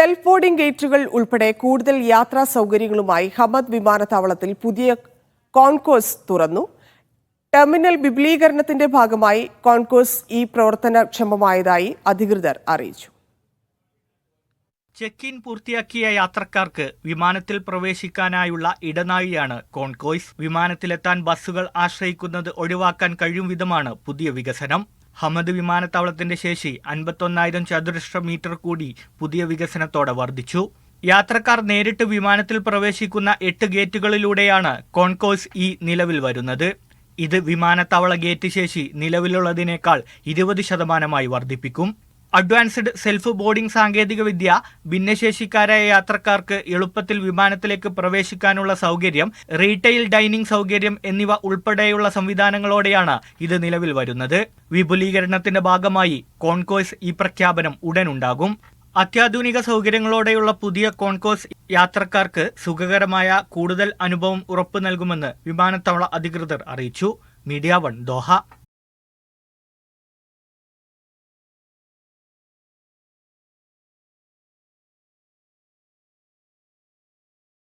Self boarding ഗേറ്റുകൾ ഉൾപ്പെടെ കൂടുതൽ യാത്രാ സൗകര്യങ്ങളുമായി ഹമദ് വിമാനത്താവളത്തിൽ പുതിയ കോൺകോഴ്സ് തുറന്നു. ടെർമിനൽ വിപുലീകരണത്തിന്റെ ഭാഗമായി കോൺകോഴ്സ് ഈ പ്രവർത്തനക്ഷമമായതായി അധികൃതർ അറിയിച്ചു. ചെക്ക് ഇൻ പൂർത്തിയാക്കിയ യാത്രക്കാർക്ക് വിമാനത്തിൽ പ്രവേശിക്കാനായുള്ള ഇടനാഴിയാണ് കോൺകോയ്സ് വിമാനത്തിലെത്താൻ ബസ്സുകൾ ആശ്രയിക്കുന്നത് ഒഴിവാക്കാൻ കഴിയും വിധമാണ് പുതിയ വികസനം. ഹമദ് വിമാനത്താവളത്തിന്റെ ശേഷി അൻപത്തൊന്നായിരം ചതുരശ്ര മീറ്റർ കൂടി പുതിയ വികസനത്തോടെ വർദ്ധിച്ചു. യാത്രക്കാർ നേരിട്ട് വിമാനത്തിൽ പ്രവേശിക്കുന്ന എട്ട് ഗേറ്റുകളിലൂടെയാണ് കോൺകോസ് ഈ നിലവിൽ വരുന്നത്. ഇത് വിമാനത്താവള ഗേറ്റ് ശേഷി നിലവിലുള്ളതിനേക്കാൾ ഇരുപത് ശതമാനമായി വർദ്ധിപ്പിക്കും. അഡ്വാൻസ്ഡ് സെൽഫ് ബോർഡിംഗ് സാങ്കേതികവിദ്യ ഭിന്നശേഷിക്കാരായ യാത്രക്കാർക്ക് എളുപ്പത്തിൽ വിമാനത്തിലേക്ക് പ്രവേശിക്കാനുള്ള സൗകര്യം റീറ്റെയിൽ ഡൈനിങ് സൗകര്യം എന്നിവ ഉൾപ്പെടെയുള്ള സംവിധാനങ്ങളോടെയാണ് ഇത് നിലവിൽ വരുന്നത്. വിപുലീകരണത്തിന്റെ ഭാഗമായി കോൺകോഴ്സ് ഈ പ്രഖ്യാപനം ഉടനുണ്ടാകും. അത്യാധുനിക സൗകര്യങ്ങളോടെയുള്ള പുതിയ കോൺകോസ് യാത്രക്കാർക്ക് സുഖകരമായ കൂടുതൽ അനുഭവം ഉറപ്പു നൽകുമെന്ന് വിമാനത്താവള അധികൃതർ അറിയിച്ചു. Media One Doha.